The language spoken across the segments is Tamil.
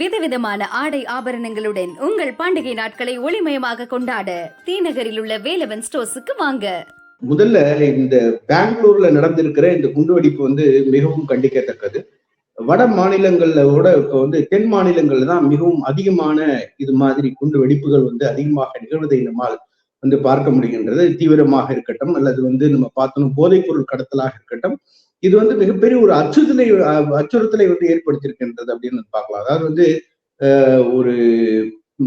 விதவிதமான ஆடை ஆபரணங்களுடன் உங்கள் பண்டிகை நாட்களை ஒளிமயமாக கொண்டாட தீநகரில் உள்ள வேலவன் ஸ்டோர்ஸுக்கு வாங்க. முதல்ல இந்த பெங்களூர்ல நடந்திருக்கிற இந்த குண்டுவெடிப்பு வந்து மிகவும் கண்டிக்கத்தக்கது. வட மாநிலங்கள்ல விட இப்ப வந்து தென் மாநிலங்கள்ல தான் மிகவும் அதிகமான இது மாதிரி குண்டு வெடிப்புகள் வந்து அதிகமாக நிகழ்வதை நம்மால் வந்து பார்க்க முடிகின்றது. தீவிரமாக இருக்கட்டும் அல்லது வந்து நம்ம பார்த்தோம் போதைப் பொருள் கடத்தலாக இருக்கட்டும் இது வந்து மிகப்பெரிய ஒரு அச்சுறுத்தலை அச்சுறுத்தலை வந்து ஏற்படுத்தியிருக்கின்றது அப்படின்னு பார்க்கலாம். அதாவது வந்து ஒரு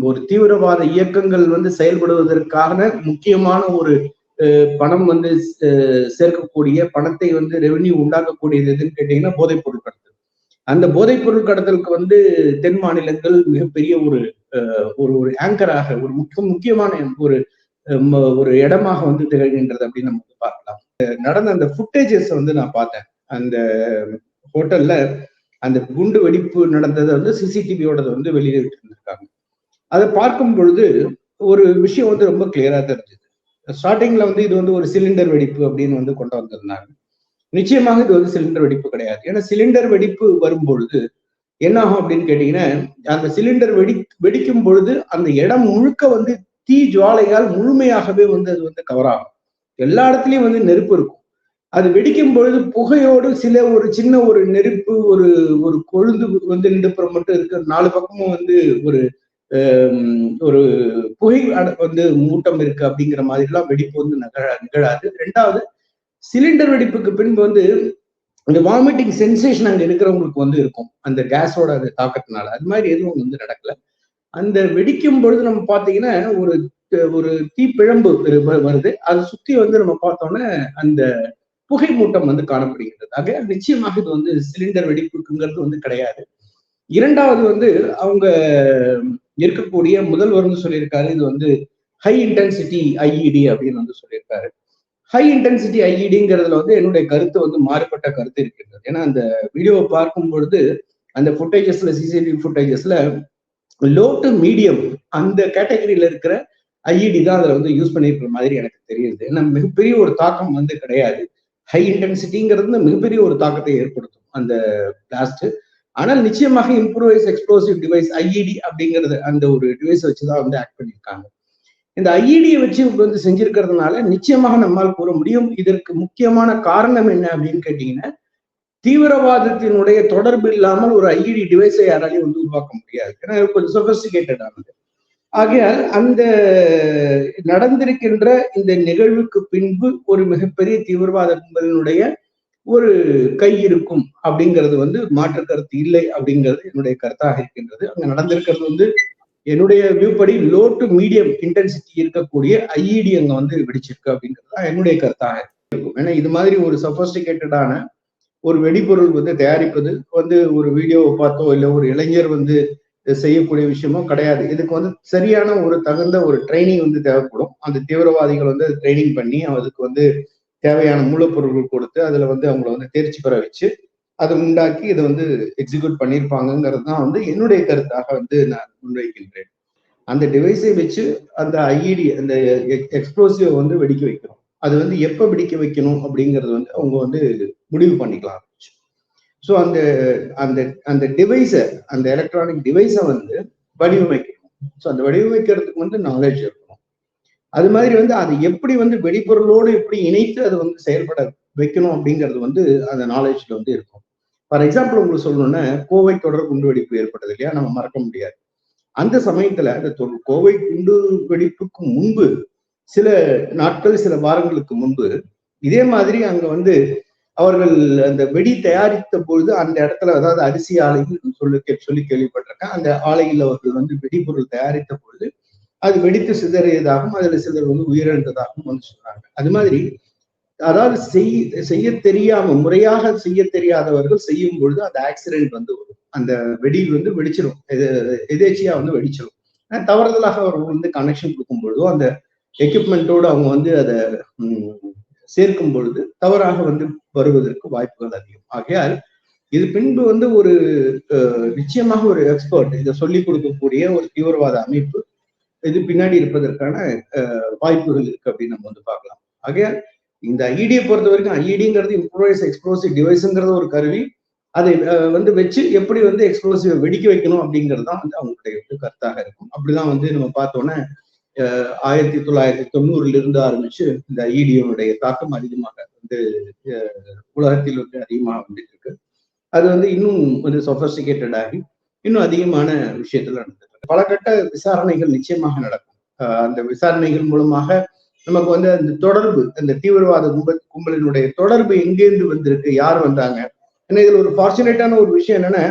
ஒரு தீவிரவாத இயக்கங்கள் வந்து செயல்படுவதற்கான முக்கியமான ஒரு பணம் வந்து சேர்க்கக்கூடிய பணத்தை வந்து ரெவென்யூ உண்டாக்கக்கூடியது எதுன்னு கேட்டீங்கன்னா போதைப் பொருள் கடத்தல். அந்த போதைப் பொருள் கடத்தலுக்கு வந்து தென் மாநிலங்கள் மிகப்பெரிய ஒரு ஒரு ஒரு ஆங்கராக ஒரு முக்கிய முக்கியமான ஒரு ஒரு இடமாக வந்து திகழ்கின்றது அப்படின்னு நம்ம வந்து பார்க்கலாம் நடந்த அந்த ஃபுட்டேஜஸ் வந்து நான் பார்த்தேன். அந்த ஹோட்டல்ல அந்த குண்டு வெடிப்பு நடந்ததை வந்து சிசிடிவியோடது வந்து வெளியிட்டு இருந்திருக்காங்க அதை பார்க்கும் பொழுது ஒரு விஷயம் வந்து ரொம்ப கிளியரா தெரிஞ்சுது. ஸ்டார்டிங்ல வந்து இது வந்து ஒரு சிலிண்டர் வெடிப்பு அப்படின்னு வந்து கொண்டு வந்திருந்தாங்க. நிச்சயமாக இது வந்து சிலிண்டர் வெடிப்பு கிடையாது. ஏன்னா சிலிண்டர் வெடிப்பு வரும் பொழுது என்ன ஆகும் அப்படின்னு கேட்டீங்கன்னா அந்த சிலிண்டர் வெடி வெடிக்கும் பொழுது அந்த இடம் முழுக்க வந்து தீ ஜுவாலையால் முழுமையாகவே வந்து அது வந்து கவர் ஆகும். எல்லா இடத்துலயும் வந்து நெருப்பு இருக்கும். அது வெடிக்கும் பொழுது புகையோடு சில ஒரு சின்ன ஒரு நெருப்பு ஒரு ஒரு கொழுந்து வந்து நின்றுப்புறம் மட்டும் இருக்கு. நாலு பக்கமும் வந்து ஒரு ஒரு புகை வந்து மூட்டம் இருக்கு அப்படிங்கிற மாதிரி எல்லாம் வெடிப்பு வந்து நிகழ நிகழாது. ரெண்டாவது சிலிண்டர் வெடிப்புக்கு பின்பு வந்து அந்த வாமிட்டிங் சென்சேஷன் அங்க இருக்கிறவங்களுக்கு வந்து இருக்கும். அந்த கேஸோட அது தாக்கத்தினால. அது மாதிரி எதுவும் வந்து நடக்கல. அந்த வெடிக்கும் பொழுது நம்ம பாத்தீங்கன்னா ஒரு ஒரு தீப்பிழம்பு வருது. அதை சுத்தி வந்து நம்ம பார்த்தோம்னா அந்த புகை மூட்டம் வந்து காணப்படுகிறது ஆக நிச்சயமாக இது வந்து சிலிண்டர் வெடிப்புக்குங்கிறது வந்து கிடையாது. இரண்டாவது வந்து அவங்க இருக்கக்கூடிய முதல்வர் வந்து சொல்லியிருக்காரு இது வந்து ஹை இன்டென்சிட்டி ஐஇடி அப்படின்னு வந்து சொல்லியிருக்காரு. ஹை இன்டென்சிட்டி ஐஇடிங்கிறதுல வந்து என்னுடைய கருத்து வந்து மாறுபட்ட கருத்து இருக்கின்றது. ஏன்னா அந்த வீடியோவை பார்க்கும் பொழுது அந்த ஃபுட்டேஜஸ்ல சிசிடிவி ஃபுட்டேஜஸ்ல லோ டு மீடியம் அந்த கேட்டகரியில இருக்கிற ஐஇடி தான் அதுல வந்து யூஸ் பண்ணியிருக்கிற மாதிரி எனக்கு தெரியுது. ஏன்னா மிகப்பெரிய ஒரு தாக்கம் வந்து கிடையாது. ஹை இன்டென்சிட்டிங்கிறது மிகப்பெரிய ஒரு தாக்கத்தை ஏற்படுத்தும் அந்த பிளாஸ்ட் ஆனால் நிச்சயமாக இம்ப்ரூவைஸ் எக்ஸ்ப்ளோசிவ் டிவைஸ் ஐஇடி அப்படிங்கிறது அந்த ஒரு டிவைஸ் வச்சுதான் வந்து ஆக்ட் பண்ணியிருக்காங்க. இந்த ஐஇடியை வச்சு வந்து செஞ்சிருக்கிறதுனால நிச்சயமாக நம்மால் கூற முடியும். இதற்கு முக்கியமான காரணம் என்ன அப்படின்னு கேட்டீங்கன்னா தீவிரவாதத்தினுடைய தொடர்பு இல்லாமல் ஒரு ஐஇடி டிவைஸை யாராலையும் வந்து உருவாக்க முடியாது. ஏன்னா கொஞ்சம் சொபஸ்டிகேட்டட் ஆனது. ஆகையால் அந்த நடந்திருக்கின்ற இந்த நிகழ்வுக்கு பின்பு ஒரு மிகப்பெரிய தீவிரவாத கும்பலினுடைய ஒரு கை இருக்கும் அப்படிங்கிறது வந்து மாற்று கருத்து இல்லை அப்படிங்கிறது என்னுடைய கருத்தாக இருக்கின்றது. அங்க நடந்திருக்கிறது வந்து என்னுடைய வியூ படி லோ டு மீடியம் இன்டென்சிட்டி இருக்கக்கூடிய ஐஇடி அங்க வந்து வெடிச்சிருக்கு அப்படிங்கிறது தான் என்னுடைய கருத்தாக இருக்கும். ஏன்னா இது மாதிரி ஒரு சஃபஸ்டிகேட்டடான ஒரு வெடிபொருள் வந்து தயாரிப்பது வந்து ஒரு வீடியோவை பார்த்தோ இல்லை ஒரு இளைஞர் வந்து செய்யக்கூடிய விஷயமோ கிடையாது. இதுக்கு வந்து சரியான ஒரு தகுந்த ஒரு ட்ரைனிங் வந்து தேவைப்படும். அந்த தீவிரவாதிகள் வந்து ட்ரைனிங் பண்ணி அதுக்கு வந்து தேவையான மூலப்பொருட்கள் கொடுத்து அதில் வந்து அவங்கள வந்து தேர்ச்சி பெற வச்சு அதை உண்டாக்கி இதை வந்து எக்ஸிக்யூட் பண்ணியிருப்பாங்கிறது தான் வந்து என்னுடைய கருத்தாக வந்து நான் முன்வைக்கின்றேன். அந்த டிவைஸை வச்சு அந்த ஐஇடி அந்த எக்ஸ்ப்ளோசிவ் வந்து வெடிக்க வைக்கிறோம். அது வந்து எப்போ பிடிக்க வைக்கணும் அப்படிங்கிறது வந்து அவங்க வந்து முடிவு பண்ணிக்கலாம் ஸோ அந்த அந்த அந்த டிவைஸை அந்த எலக்ட்ரானிக் டிவைஸை வந்து வடிவமைக்கணும். ஸோ அந்த வடிவமைக்கிறதுக்கு வந்து நாலேஜ் இருக்கணும். அது மாதிரி வந்து அது எப்படி வந்து வெளிப்பொருளோடு எப்படி இணைத்து அதை வந்து செயல்பட வைக்கணும் அப்படிங்கிறது வந்து அந்த நாலேஜில் வந்து இருக்கும். ஃபார் எக்ஸாம்பிள் உங்களுக்கு சொல்லணும்னா கோவை தொடர் குண்டு வெடிப்பு ஏற்பட்டது இல்லையா? நம்ம மறக்க முடியாது. அந்த சமயத்துல அந்த கோவை குண்டு வெடிப்புக்கு முன்பு சில நாட்கள் சில வாரங்களுக்கு முன்பு இதே மாதிரி அங்க வந்து அவர்கள் அந்த வெடி தயாரித்த பொழுது அந்த இடத்துல அதாவது அரிசி ஆலைன்னு சொல்லி சொல்லி கேள்விப்பட்டிருக்கேன். அந்த ஆலையில் அவர்கள் வந்து வெடிபொருள் தயாரித்த பொழுது அது வெடித்து சிதறியதாகவும் அதுல சிலர் வந்து உயிரிழந்ததாகவும் வந்து சொல்றாங்க அது மாதிரி அதாவது செய் செய்ய தெரியாம முறையாக செய்ய தெரியாதவர்கள் செய்யும் பொழுது அந்த ஆக்சிடென்ட் வந்து வரும். அந்த வெடி வந்து வெடிச்சிடும் எதேச்சியா வந்து வெடிச்சிடும் தவறுதலாக அவர்கள் வந்து கனெக்ஷன் கொடுக்கும் பொழுதோ அந்த எக்யூப்மெண்ட்டோடு அவங்க வந்து அதை சேர்க்கும் பொழுது தவறாக வந்து வருவதற்கு வாய்ப்புகள் அதிகம். ஆகையால் இது பின்பு வந்து ஒரு நிச்சயமாக ஒரு எக்ஸ்பர்ட் இதை சொல்லிக் கொடுக்கக்கூடிய ஒரு தீவிரவாத அமைப்பு இது பின்னாடி இருப்பதற்கான வாய்ப்புகள் இருக்கு அப்படின்னு நம்ம வந்து பார்க்கலாம். ஆகையால் இந்த ஐடியை பொறுத்த வரைக்கும் ஐடிங்கிறது இம்ப்ரோவைஸ் எக்ஸ்ப்ளோசிவ் டிவைஸுங்கிறது ஒரு கருவி. அதை வந்து வச்சு எப்படி வந்து எக்ஸ்ப்ளோசிவ் வெடிக்க வைக்கணும் அப்படிங்கிறது தான் வந்து அவங்களுடைய கருத்தாக இருக்கும். அப்படிதான் வந்து நம்ம பார்த்தோன்னே ஆயிரத்தி தொள்ளாயிரத்தி தொண்ணூறுல இருந்து ஆரம்பிச்சு இந்த ஈடியோனுடைய தாக்கம் அதிகமாக வந்து உலகத்தில் வந்து அதிகமாக வந்துட்டு இருக்கு அது வந்து இன்னும் வந்து சொஃபஸ்டிகேட்டட் ஆகி இன்னும் அதிகமான விஷயத்துல நடந்துட்டு இருக்கு பல கட்ட விசாரணைகள் நிச்சயமாக நடக்கும். அந்த விசாரணைகள் மூலமாக நமக்கு வந்து அந்த தொடர்பு அந்த தீவிரவாத கும்பல் கும்பலினுடைய தொடர்பு எங்கேருந்து வந்திருக்கு யார் வந்தாங்க ஏன்னா இதுல ஒரு ஃபார்ச்சுனேட்டான ஒரு விஷயம் என்னன்னா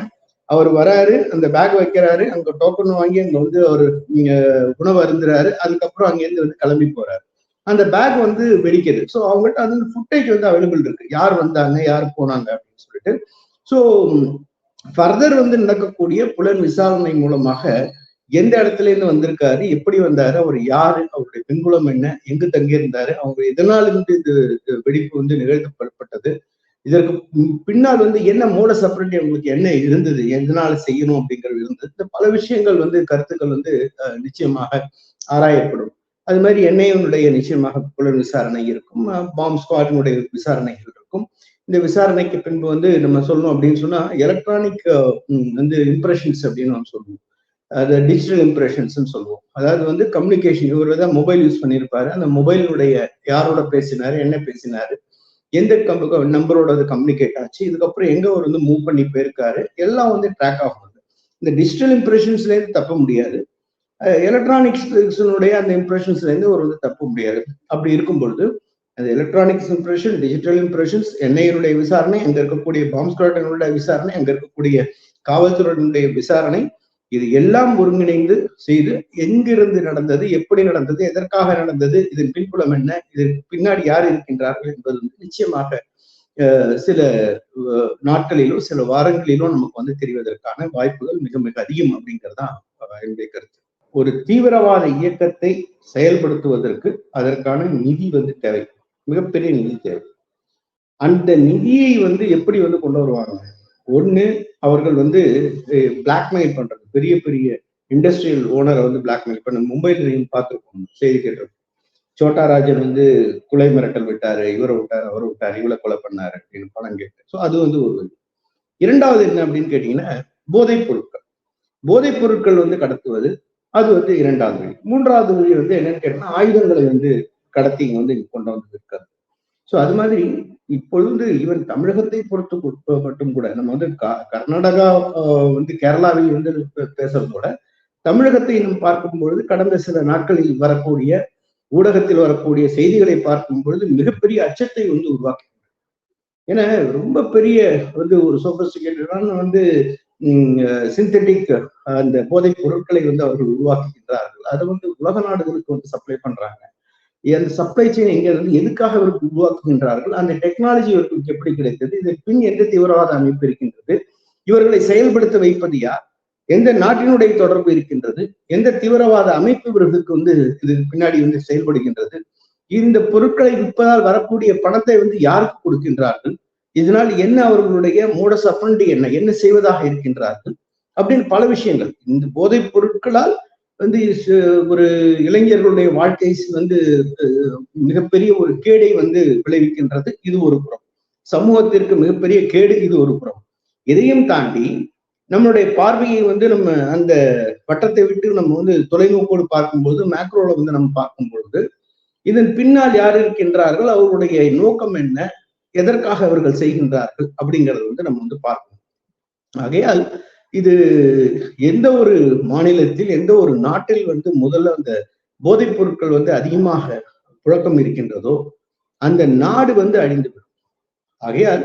அவர் வராரு அந்த பேக் வைக்கிறாரு அங்க டோக்கன் வாங்கி அங்க வந்து அவர் உணவு அருந்துறாரு அதுக்கப்புறம் அங்கேருந்து வந்து கிளம்பி போறாரு. அந்த பேக் வந்து வெடிக்குது. ஸோ அவங்கள்ட்ட அது ஃபுட்டேஜ் வந்து அவைலபிள் இருக்கு. யார் வந்தாங்க யார் போனாங்க அப்படின்னு சொல்லிட்டு. ஸோ ஃபர்தர் வந்து நடக்கக்கூடிய புலன் விசாரணை மூலமாக எந்த இடத்துல இருந்து வந்திருக்காரு எப்படி வந்தாரு அவர் யாரு அவருடைய பின்புலம் என்ன எங்கு தங்கியிருந்தாரு அவங்க எதனால இருந்து இது இது வெடிப்பு வந்து நிகழ்த்தப்பட்டது இதற்கு பின்னால் வந்து என்ன மூட செப்பரேட்டி உங்களுக்கு என்ன இருந்தது எதனால செய்யணும் அப்படிங்கிறது இருந்தது இந்த பல விஷயங்கள் வந்து கருத்துக்கள் வந்து நிச்சயமாக ஆராயப்படும். அது மாதிரி என்ஐனுடைய நிச்சயமாக புலன் விசாரணை இருக்கும் பாம் ஸ்குவாடினுடைய விசாரணைகள் இருக்கும். இந்த விசாரணைக்கு பின்பு வந்து நம்ம சொல்லணும் அப்படின்னு சொன்னா எலக்ட்ரானிக் வந்து இம்ப்ரெஷன்ஸ் அப்படின்னு நம்ம சொல்லுவோம். அது டிஜிட்டல் இம்ப்ரெஷன்ஸ் சொல்லுவோம். அதாவது வந்து கம்யூனிகேஷன் இவர் தான் மொபைல் யூஸ் பண்ணியிருப்பாரு. அந்த மொபைலுடைய யாரோட பேசினாரு என்ன பேசினாரு? எந்த நம்பரோட அது கம்யூனிகேட் ஆச்சு இதுக்கப்புறம் எங்க அவர் வந்து மூவ் பண்ணி போயிருக்காரு. எல்லாம் வந்து ட்ராக் ஆகுது இந்த டிஜிட்டல் இம்ப்ரெஷன்ஸ்ல இருந்து தப்ப முடியாது. எலக்ட்ரானிக்ஸ்னுடைய அந்த இம்ப்ரெஷன்ஸ்ல இருந்து ஒரு வந்து தப்ப முடியாது. அப்படி இருக்கும் பொழுது அந்த எலக்ட்ரானிக்ஸ் இம்ப்ரெஷன் டிஜிட்டல் இம்ப்ரெஷன்ஸ் என்ஐனுடைய விசாரணை அங்க இருக்கக்கூடிய பாம்ப் விசாரணை அங்க இருக்கக்கூடிய காவல்துறையினுடைய விசாரணை இது எல்லாம் ஒருங்கிணைந்து செய்து எங்கிருந்து நடந்தது எப்படி நடந்தது எதற்காக நடந்தது இதன் பின்புலம் என்ன இதற்கு பின்னாடி யார் இருக்கின்றார்கள் என்பது வந்து நிச்சயமாக சில நாட்களிலோ சில வாரங்களிலோ நமக்கு வந்து தெரிவதற்கான வாய்ப்புகள் மிக மிக அதிகம் அப்படிங்கிறது தான் என்னுடைய கருத்து. ஒரு தீவிரவாத இயக்கத்தை செயல்படுத்துவதற்கு அதற்கான நிதி வந்து தேவை. மிகப்பெரிய நிதி தேவை. அந்த நிதியை வந்து எப்படி வந்து கொண்டு வருவாங்க? ஒன்று அவர்கள் வந்து பிளாக்மெயில் பண்றது. பெரிய பெரிய இண்டஸ்ட்ரியல் ஓனரை வந்து பிளாக்மெயில் பண்ண மும்பைல நீங்க பார்த்துருக்கோம் செய்தி கேட்டிருக்கோம் சோட்டா ராஜன் வந்து குலை மிரட்டல் விட்டாரு இவரை விட்டாரு அவரை விட்டாரு இவளை கொலை பண்ணாரு அப்படின்னு பணம் கேட்டு. ஸோ அது வந்து ஒரு வழி இரண்டாவது என்ன அப்படின்னு கேட்டீங்கன்னா போதைப் பொருட்கள். போதைப் பொருட்கள் வந்து கடத்துவது அது வந்து இரண்டாவது வழி. மூன்றாவது வழி வந்து என்னன்னு கேட்டீங்கன்னா ஆயுதங்களை வந்து கடத்தி இங்க வந்து இங்க கொண்டு வந்து இருக்காது ஸோ அது மாதிரி இப்பொழுது ஈவன் தமிழகத்தை பொறுத்து மட்டும் கூட நம்ம வந்து க- கர்நாடகா வந்து கேரளாவில் வந்து பேசுறது பேசுறதோட தமிழகத்தை நம்ம பார்க்கும் பொழுது கடந்த சில நாட்களில் வரக்கூடிய ஊடகத்தில் வரக்கூடிய செய்திகளை பார்க்கும் பொழுது மிகப்பெரிய அச்சத்தை வந்து உருவாக்கி. ஏன்னா ரொம்ப பெரிய வந்து ஒரு சோபஸ்டிகேட்டடான வந்து சிந்தட்டிக் அந்த போதைப் பொருட்களை வந்து அவர்கள் உருவாக்குகின்றார்கள். அதை வந்து உலக நாடுகளுக்கு வந்து சப்ளை பண்றாங்க. அந்த சப்ளை செயின் எங்க இருந்து எதுக்காக இவருக்கு உருவாக்குகின்றார்கள் அந்த டெக்னாலஜி இவர்களுக்கு எப்படி கிடைத்தது இதன் பின் எந்த தீவிரவாத அமைப்பு இருக்கின்றது இவர்களை செயல்படுத்த வைப்பது யார் எந்த நாட்டினுடைய தொடர்பு இருக்கின்றது எந்த தீவிரவாத அமைப்பு இவர்களுக்கு வந்து இது பின்னாடி வந்து செயல்படுகின்றது இந்த பொருட்களை விற்பதால் வரக்கூடிய பணத்தை வந்து யாருக்கு கொடுக்கின்றார்கள் இதனால் என்ன அவர்களுடைய மோடஸ் அஃபண்டி என்ன என்ன செய்வதாக இருக்கின்றார்கள் அப்படின்னு பல விஷயங்கள். இந்த போதைப் பொருட்களால் வந்து ஒரு இளைஞர்களுடைய வாழ்க்கை வந்து மிகப்பெரிய ஒரு கேடை வந்து விளைவிக்கின்றது. இது ஒரு புறம். சமூகத்திற்கு மிகப்பெரிய கேடு இது ஒரு புறம். இதையும் தாண்டி நம்மளுடைய பார்வையை வந்து நம்ம அந்த வட்டத்தை விட்டு நம்ம வந்து தொலைநோக்கோடு பார்க்கும்போது மேக்ரோல வந்து நம்ம பார்க்கும் பொழுது இதன் பின்னால் யார் இருக்கின்றார்கள்? அவர்களுடைய நோக்கம் என்ன? எதற்காக அவர்கள் செய்கின்றார்கள்? அப்படிங்கறத வந்து நம்ம வந்து பார்க்கணும். ஆகையால் இது எந்த ஒரு மாநிலத்தில் எந்த ஒரு நாட்டில் வந்து முதல்ல அந்த போதைப் பொருட்கள் வந்து அதிகமாக புழக்கம் இருக்கின்றதோ அந்த நாடு வந்து அழிந்து விடும். ஆகையால்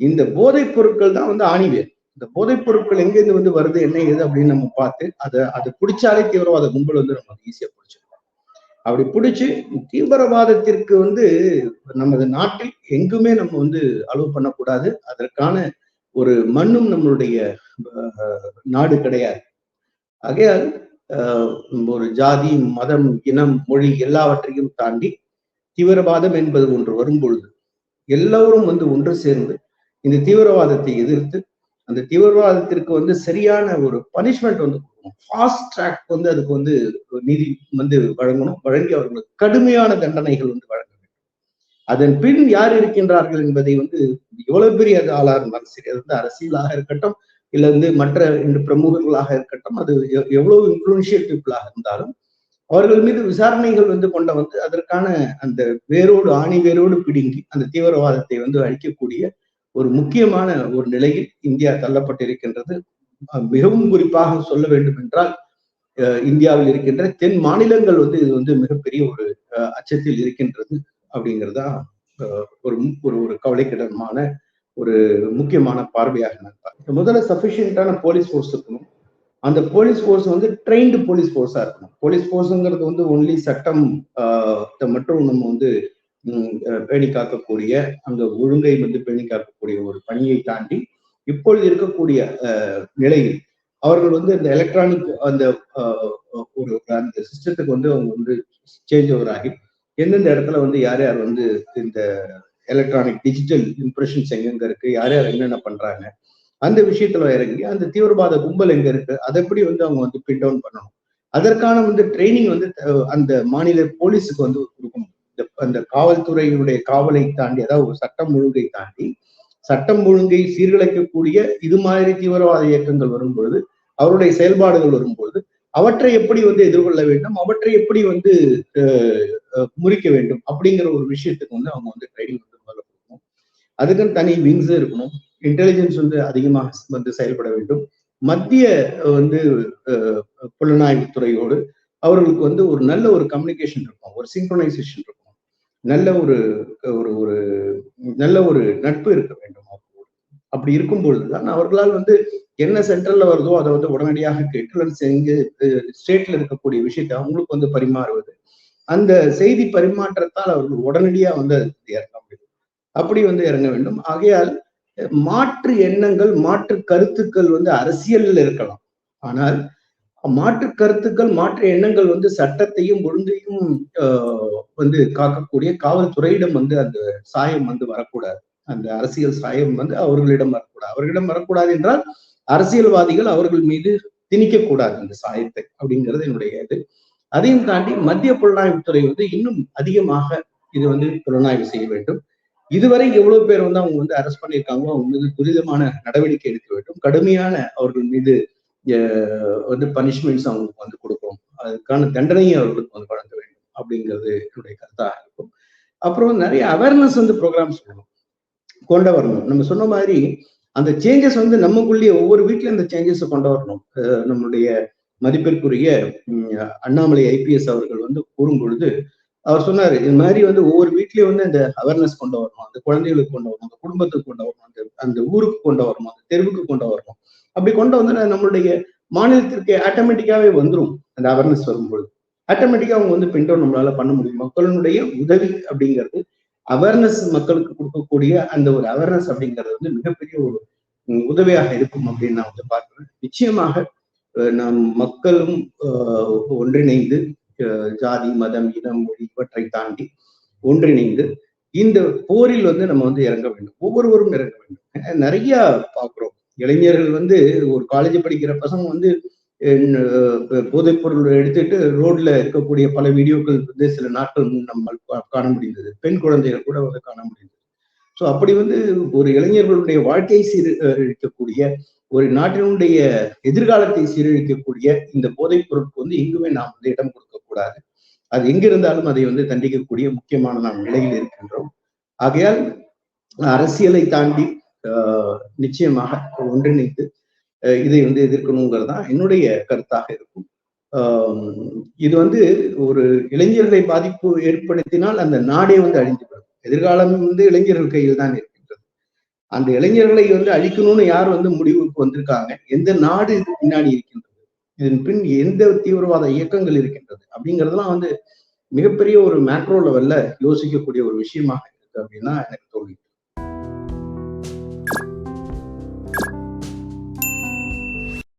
இந்த போதைப் பொருட்கள் தான் வந்து ஆணிவேர். இந்த போதைப் பொருட்கள் எங்கேருந்து வந்து வருது என்ன ஏது அப்படின்னு நம்ம பார்த்து அதை அதை பிடிச்சாலே தீவிரவாத கும்பல் வந்து நம்ம ஈஸியா பிடிச்சிருக்கோம் அப்படி பிடிச்சி தீவிரவாதத்திற்கு வந்து நமது நாட்டில் எங்குமே நம்ம வந்து அலோவ் பண்ணக்கூடாது. அதற்கான ஒரு மண்ணும் நம்மளுடைய நாடு கிடையாது. ஆகையால் ஒரு ஜாதி மதம் இனம் மொழி எல்லாவற்றையும் தாண்டி தீவிரவாதம் என்பது ஒன்று வரும்பொழுது எல்லோரும் வந்து ஒன்று சேர்ந்து இந்த தீவிரவாதத்தை எதிர்த்து அந்த தீவிரவாதத்திற்கு வந்து சரியான ஒரு பனிஷ்மெண்ட் வந்து ஃபாஸ்ட் ட்ராக் வந்து அதுக்கு வந்து நீதி வந்து வழங்கணும். வழங்கி அவர்களுக்கு கடுமையான தண்டனைகள் வந்து வழங்கணும். அதன் பின் யார் இருக்கின்றார்கள் என்பதை வந்து எவ்வளவு பெரிய அது ஆளா இருந்தாலும் சரி அது வந்து அரசியலாக இருக்கட்டும் இல்ல வந்து மற்ற பிரமுகர்களாக இருக்கட்டும் அது எவ்- எவ்வளவு இன்ஃபுளுன்ஷியல் பீப்புளாக இருந்தாலும் அவர்கள் மீது விசாரணைகள் வந்து கொண்ட வந்து அதற்கான அந்த வேரோடு ஆணி வேரோடு பிடுங்கி அந்த தீவிரவாதத்தை வந்து அழிக்கக்கூடிய ஒரு முக்கியமான ஒரு நிலையில் இந்தியா தள்ளப்பட்டிருக்கின்றது. மிகவும் குறிப்பாக சொல்ல வேண்டும் என்றால் இந்தியாவில் இருக்கின்ற தென் மாநிலங்கள் வந்து இது வந்து மிகப்பெரிய ஒரு அச்சத்தில் இருக்கின்றது. அப்படிங்கிறதா ஒரு ஒரு ஒரு கவலைக்கிடமான ஒரு முக்கியமான பார்வையாக நான் பார்க்கிறேன். முதல்ல சஃபிஷியன்டான போலீஸ் ஃபோர்ஸ் இருக்கணும். அந்த போலீஸ் ஃபோர்ஸ் வந்து ட்ரெயின்டு போலீஸ் ஃபோர்ஸா இருக்கணும். போலீஸ் ஃபோர்ஸுங்கிறது வந்து ஒன்லி சட்டம் ஆஹ், மட்டும் நம்ம வந்து பேணி காக்கக்கூடிய அந்த ஒழுங்கை வந்து பேணி காக்கக்கூடிய ஒரு பணியை தாண்டி இப்பொழுது இருக்கக்கூடிய நிலையில் அவர்கள் வந்து இந்த எலக்ட்ரானிக் அந்த ஒரு அந்த சிஸ்டத்துக்கு வந்து அவங்க வந்து சேஞ்ச் ஓவர் ஆகி எந்தெந்த இடத்துல வந்து யார் யார் வந்து இந்த எலக்ட்ரானிக் டிஜிட்டல் இம்ப்ரெஷன்ஸ் எங்கெங்க இருக்கு யார் யார் என்னென்ன பண்றாங்க அந்த விஷயத்துல இறங்கி அந்த தீவிரவாத கும்பல் எங்க இருக்கு அதை எப்படி வந்து அவங்க வந்து பின் டவுன் பண்ணணும்? அதற்கான வந்து ட்ரைனிங் வந்து அந்த மாநில போலீஸுக்கு வந்து கொடுக்கணும். இந்த- அந்த காவல்துறையினுடைய காவலை தாண்டி அதாவது ஒரு சட்டம் ஒழுங்கை தாண்டி சட்டம் ஒழுங்கை சீர்குலைக்கக்கூடிய இது மாதிரி தீவிரவாத இயக்கங்கள் வரும்பொழுது அவருடைய செயல்பாடுகள் வரும்பொழுது அவற்றை எப்படி வந்து எதிர்கொள்ள வேண்டும் அவற்றை எப்படி வந்து முறிக்க வேண்டும் அப்படிங்கிற ஒரு விஷயத்துக்கு வந்து அவங்க வந்து ட்ரைனிங் வந்து முதல்ல கொடுக்கணும். அதுக்குன்னு தனி விங்ஸ் இருக்கணும். இன்டெலிஜென்ஸ் வந்து அதிகமாக வந்து செயல்பட வேண்டும். மத்திய வந்து புலனாய்வு துறையோடு அவர்களுக்கு வந்து ஒரு நல்ல ஒரு கம்யூனிகேஷன் இருக்கும். ஒரு சிங்க்ரனைசேஷன் இருக்கும். நல்ல ஒரு ஒரு ஒரு நல்ல ஒரு நட்பு இருக்க வேண்டும் அப்படி இருக்கும் பொழுதுதான் அவர்களால் வந்து என்ன சென்ட்ரல்ல வருதோ அதை வந்து உடனடியாக கேட்டு செஞ்சு ஸ்டேட்ல இருக்கக்கூடிய விஷயத்தை அவங்களுக்கு வந்து பரிமாறுவது அந்த செய்தி பரிமாற்றத்தால் அவர்கள் உடனடியா வந்து இறங்க முடியும் அப்படி வந்து இறங்க வேண்டும். ஆகையால் மாற்று எண்ணங்கள் மாற்று கருத்துக்கள் வந்து அரசியலில் இருக்கலாம். ஆனால் மாற்று கருத்துக்கள் மாற்று எண்ணங்கள் வந்து சட்டத்தையும் ஒழுங்கையும் ஆஹ், வந்து காக்கக்கூடிய காவல்துறையிடம் வந்து அந்த சாயம் வந்து வரக்கூடாது. அந்த அரசியல் சாயம் வந்து அவர்களிடம் வரக்கூடாது. அவர்களிடம் வரக்கூடாது என்றால் அரசியல்வாதிகள் அவர்கள் மீது திணிக்கக்கூடாது அந்த சாயத்தை. அப்படிங்கிறது என்னுடைய இது. அதையும் தாண்டி மத்திய புலனாய்வுத்துறை வந்து இன்னும் அதிகமாக இது வந்து புலனாய்வு செய்ய வேண்டும். இதுவரை எவ்வளவு பேர் வந்து அவங்க வந்து அரெஸ்ட் பண்ணியிருக்காங்களோ அவங்க மீது துரிதமான நடவடிக்கை எடுக்க வேண்டும். கடுமையான அவர்கள் மீது வந்து பனிஷ்மெண்ட்ஸ் அவங்களுக்கு வந்து கொடுக்கணும். அதுக்கான தண்டனையை அவர்களுக்கு வந்து வழங்க வேண்டும் அப்படிங்கிறது என்னுடைய கருத்தாக இருக்கும். அப்புறம் நிறைய அவேர்னஸ் வந்து ப்ரோக்ராம்ஸ் வேணும் கொண்டு வரணும். நம்ம சொன்ன மாதிரி அந்த சேஞ்சஸ் வந்து நமக்குள்ளேயே ஒவ்வொரு வீட்லயும் அந்த சேஞ்சஸ் கொண்டு வரணும். அஹ் நம்மளுடைய மதிப்பிற்குரிய அண்ணாமலை ஐபிஎஸ் அவர்கள் வந்து கூறும் பொழுது அவர் சொன்னார் இது மாதிரி வந்து ஒவ்வொரு வீட்லயும் வந்து அந்த அவேர்னஸ் கொண்டு வரணும் அந்த குழந்தைகளுக்கு கொண்டு வரணும் அந்த குடும்பத்துக்கு கொண்டு வரணும் அந்த அந்த ஊருக்கு கொண்டு வரணும் அந்த தெருவுக்கு கொண்டு வரணும். அப்படி கொண்டு வந்து நம்மளுடைய மாநிலத்திற்கு ஆட்டோமேட்டிக்காவே வந்துடும் அந்த அவேர்னஸ் வரும்பொழுது. ஆட்டோமேட்டிக்கா அவங்க வந்து பின்டோன் நம்மளால பண்ண முடியும். மக்களுடைய உதவி அப்படிங்கிறது அவேர்னஸ் மக்களுக்கு கொடுக்கக்கூடிய அந்த ஒரு அவேர்னஸ் அப்படிங்கிறது வந்து மிகப்பெரிய ஒரு உதவியாக இருக்கும் அப்படின்னு நான் வந்து பார்க்கிறேன். நிச்சயமாக நம் மக்களும் ஒன்றிணைந்து ஜாதி மதம் இனம் மொழி இவற்றை தாண்டி ஒன்றிணைந்து இந்த போரில் வந்து நம்ம வந்து இறங்க வேண்டும். ஒவ்வொருவரும் இறங்க வேண்டும். நிறைய பார்க்குறோம். இளைஞர்கள் வந்து ஒரு காலேஜ் படிக்கிற பசங்க வந்து அஹ், போதைப் பொருள் எடுத்துட்டு ரோட்ல இருக்கக்கூடிய பல வீடியோக்கள் வந்து சில நாட்கள் நம்ம காண முடிந்தது. பெண் குழந்தைகள் கூட வந்து காண முடிந்தது. ஸோ அப்படி வந்து ஒரு இளைஞர்களுடைய வாழ்க்கையை சீரழிக்கக்கூடிய ஒரு நாட்டினுடைய எதிர்காலத்தை சீரழிக்கக்கூடிய இந்த போதைப் பொருட்கள் வந்து எங்குமே நாம் வந்து இடம் கொடுக்கக்கூடாது. அது எங்க இருந்தாலும் அதை வந்து தண்டிக்கக்கூடிய முக்கியமான நாம் நிலையில் இருக்கின்றோம். ஆகையால் அரசியலை தாண்டி ஆஹ், நிச்சயமாக ஒன்றிணைந்து இதை வந்து எதிர்க்கணுங்கிறது தான் என்னுடைய கருத்தாக இருக்கும். ஆஹ், இது வந்து ஒரு இளைஞர்களை பாதிப்பு ஏற்படுத்தினால் அந்த நாடே வந்து அழிந்துவிடும் எதிர்காலம் வந்து இளைஞர்கள் கையில் தான் இருக்கின்றது. அந்த இளைஞர்களை வந்து அழிக்கணும்னு யார் வந்து முடிவுக்கு வந்திருக்காங்க? எந்த நாடு இதுக்கு பின்னாடி இருக்கின்றது? இதன் பின் எந்த தீவிரவாத இயக்கங்கள் இருக்கின்றது? அப்படிங்கிறதுலாம் வந்து மிகப்பெரிய ஒரு மேக்ரோ லெவல்ல யோசிக்கக்கூடிய ஒரு விஷயமாக இருக்கு அப்படின்னா எனக்கு தோணுது